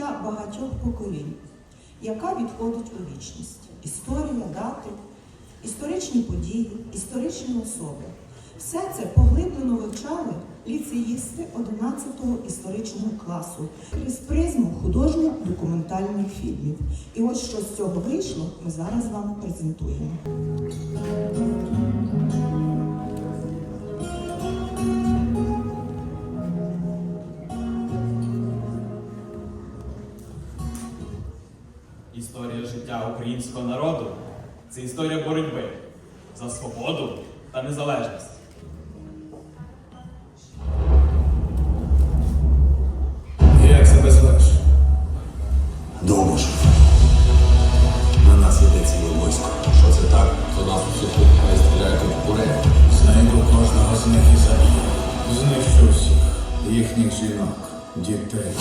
життя багатьох поколінь, яка відходить у вічність. Історія, дати, історичні події, історичні особи. Все це поглиблено вивчали ліцеїсти 11-го історичного класу крізь призму художньо-документальних фільмів. І ось що з цього вийшло, ми зараз вам презентуємо. Українського народу це історія боротьби за свободу та незалежність. Як себе звеш? Довбуш. На нас іде ціле військо. Що це так? То нас тут хай стріляють у курею. Знайду кожного з них і заб'ю. Знищу всіх. Їхніх жінок, дітей.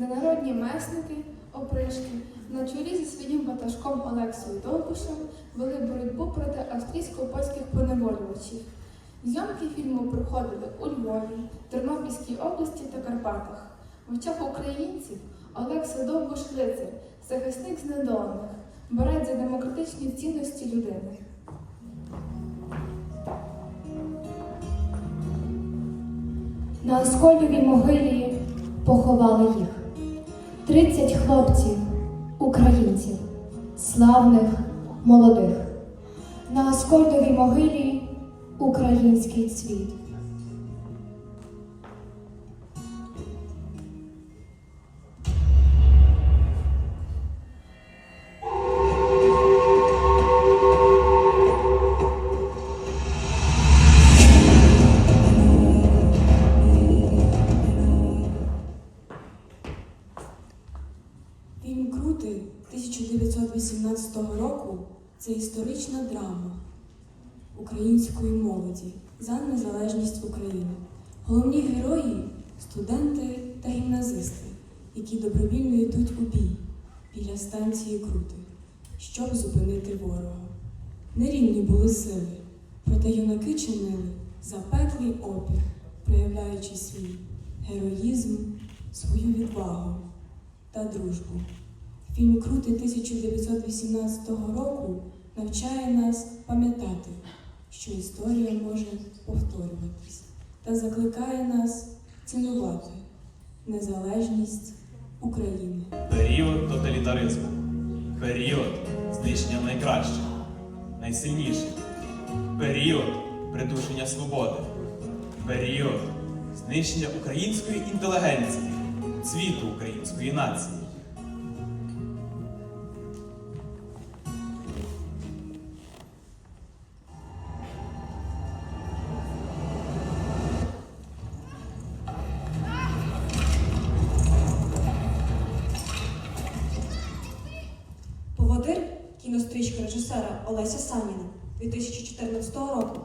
Століття, де народні месники, опришки на чолі зі своїм ватажком Олексою Довбушем вели боротьбу проти австрійсько-польських поневолювачів. Зйомки фільму проходили у Львові, Тернопільській області та Карпатах. В очах українців Олекса Довбуш лицар, захисник знедолених, борець за демократичні цінності людини. На оскольовій могилі поховали їх. Тридцять хлопців, українців, славних, молодих. На Оскольдовій могилі український цвіт. Студенти та гімназисти, які добровільно йдуть у бій біля станції Крути, щоб зупинити ворога. Нерівні були сили, проте юнаки чинили запеклий опір, проявляючи свій героїзм, свою відвагу та дружбу. Фільм Крути 1918 року навчає нас пам'ятати, що історія може повторюватись та закликає нас цінувати незалежність України. Період тоталітаризму, період знищення найкращих, найсильніших, період придушення свободи, період знищення української інтелігенції, цвіту української нації. Кінострічка режисера Олеся Саніна 2014 року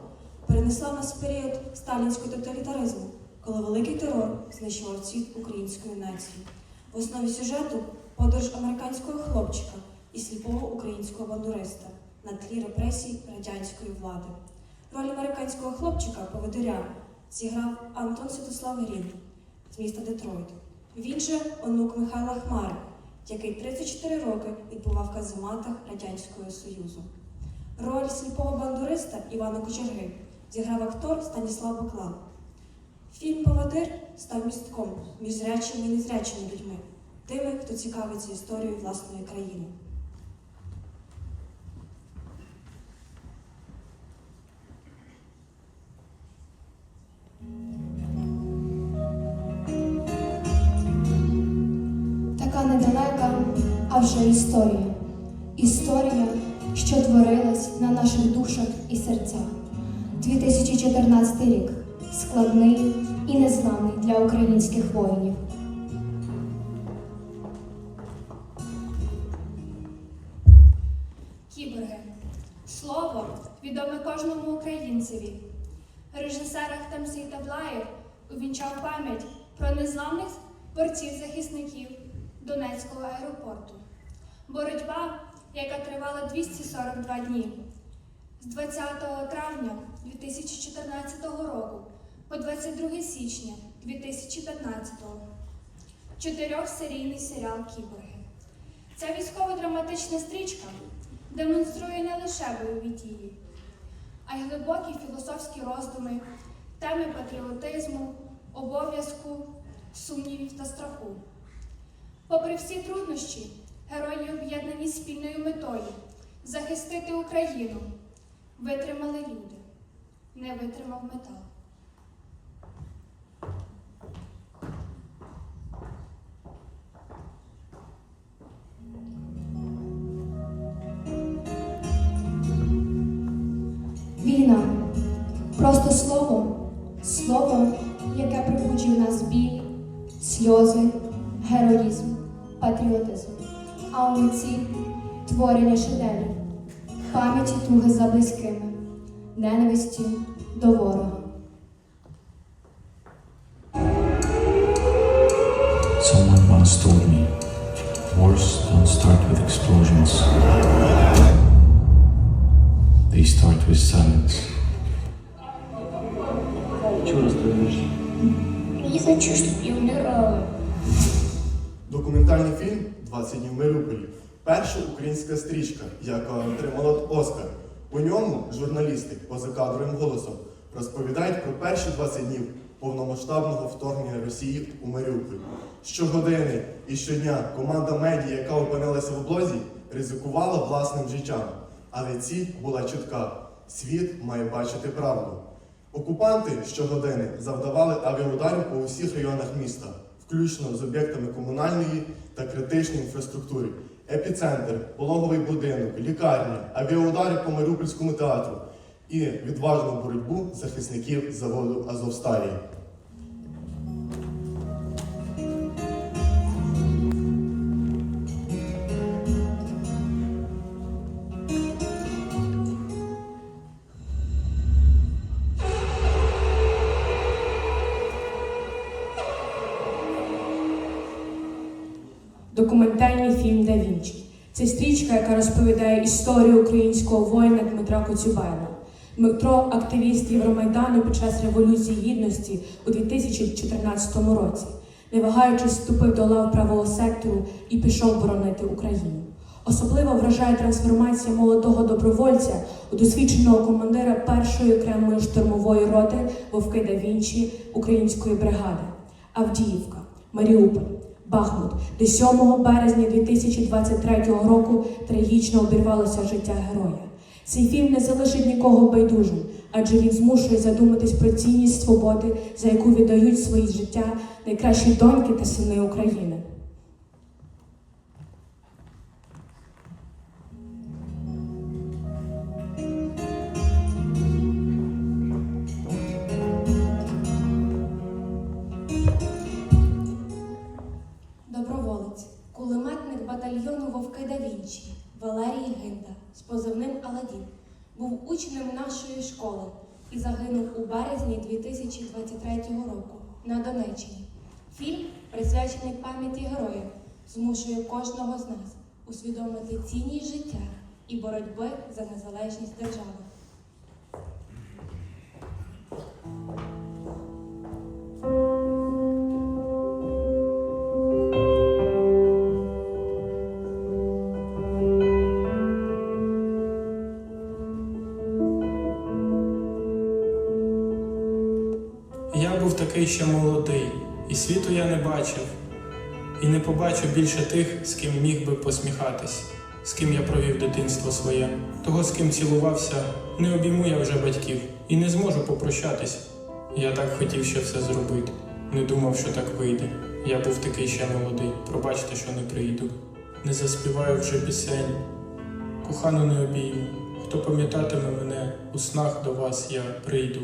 перенесла нас в період сталінського тоталітаризму, коли великий терор знищував цвіт української нації. В основі сюжету подорож американського хлопчика і сліпого українського бандуриста на тлі репресій радянської влади. Роль американського хлопчика поводиря зіграв Антон Святослав Грін з міста Детройт. Він же онук Михайла Хмари, який 34 роки відбував в казематах Радянського Союзу. Роль сліпого бандуриста Івана Кочерги зіграв актор Станіслав Баклан. Фільм Поводир став містком між зрячими і незрячими людьми, тими, хто цікавиться історією власної країни. Історія. Історія, що творилась на наших душах і серцях. 2014 рік складний і незламний для українських воїнів. Кіборги. Слово відоме кожному українцеві. Режисер Ахтем Сейтаблаєв увінчав пам'ять про незламних борців-захисників Донецького аеропорту. Боротьба, яка тривала 242 дні з 20 травня 2014 року по 22 січня 2015 чотирьохсерійний серіал Кіборги. Ця військово-драматична стрічка демонструє не лише бойові дії, а й глибокі філософські роздуми, теми патріотизму, обов'язку, сумнівів та страху. Попри всі труднощі, герої об'єднані спільною метою захистити Україну. Витримали люди, не витримав метал. Війна просто слово, слово, яке прибуджує нас біль, сльози, героїзм. А у митці творення шедеврів, пам'яті туги за близькими, ненависті до ворога. Someone once told me, wars don't start with explosions. They start with silence. Я хочу, щоб я вмирала. Документальний фільм «20 днів Маріуполі перша українська стрічка, яка отримала Оскар. У ньому журналісти позакадровим голосом розповідають про перші 20 днів повномасштабного вторгнення Росії у Маріуполь. Щогодини і щодня команда медіа, яка опинилася в облозі, ризикувала власним життям. Але ці була чітка. Світ має бачити правду. Окупанти щогодини завдавали авіаударів по усіх районах міста, включно з об'єктами комунальної та критичної інфраструктури. Епіцентр, пологовий будинок, лікарня, авіаудари по Маріупольському театру і відважну боротьбу захисників заводу Азовсталії. Документальний фільм «Да Вінчі». Це стрічка, яка розповідає історію українського воїна Дмитра Коцюбайна. Дмитро активіст Євромайдану під час Революції Гідності у 2014 році. Не вагаючись, вступив до лав правого сектору і пішов боронити Україну. Особливо вражає трансформація молодого добровольця у досвідченого командира першої окремої штурмової роти Вовки да Вінчі української бригади. Авдіївка, Маріуполь, Бахмут, де 7 березня 2023 року трагічно обірвалося життя героя. Цей фільм не залишить нікого байдужим, адже він змушує задуматись про цінність свободи, за яку віддають свої життя найкращі доньки та сини України. Загинув у березні 2023 року на Донеччині. Фільм, присвячений пам'яті героїв, змушує кожного з нас усвідомити цінність життя і боротьби за незалежність держави. Я був такий ще молодий, і світу я не бачив, і не побачу більше тих, з ким міг би посміхатись, з ким я провів дитинство своє. Того, з ким цілувався, не обійму я вже батьків і не зможу попрощатись. Я так хотів ще все зробити, не думав, що так вийде. Я був такий ще молодий, пробачте, що не прийду. Не заспіваю вже пісень, кохану не обійму. Хто пам'ятатиме мене, у снах до вас я прийду.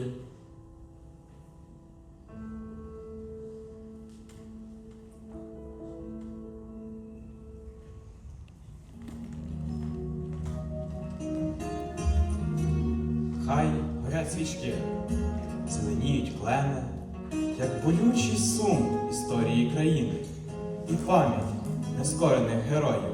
славних героїв.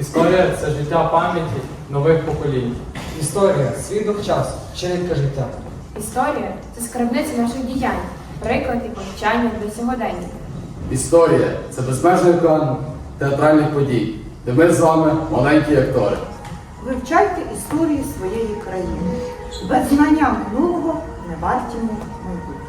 Історія це життя пам'яті нових поколінь. Історія свідок часу, черепка життя. Історія це скарбниця наших діянь, приклад і повчання для сьогодення. Історія це безмежний план театральних подій, де ми з вами маленькі актори. Вивчайте історію своєї країни. Без знання минулого не варті майбутнього.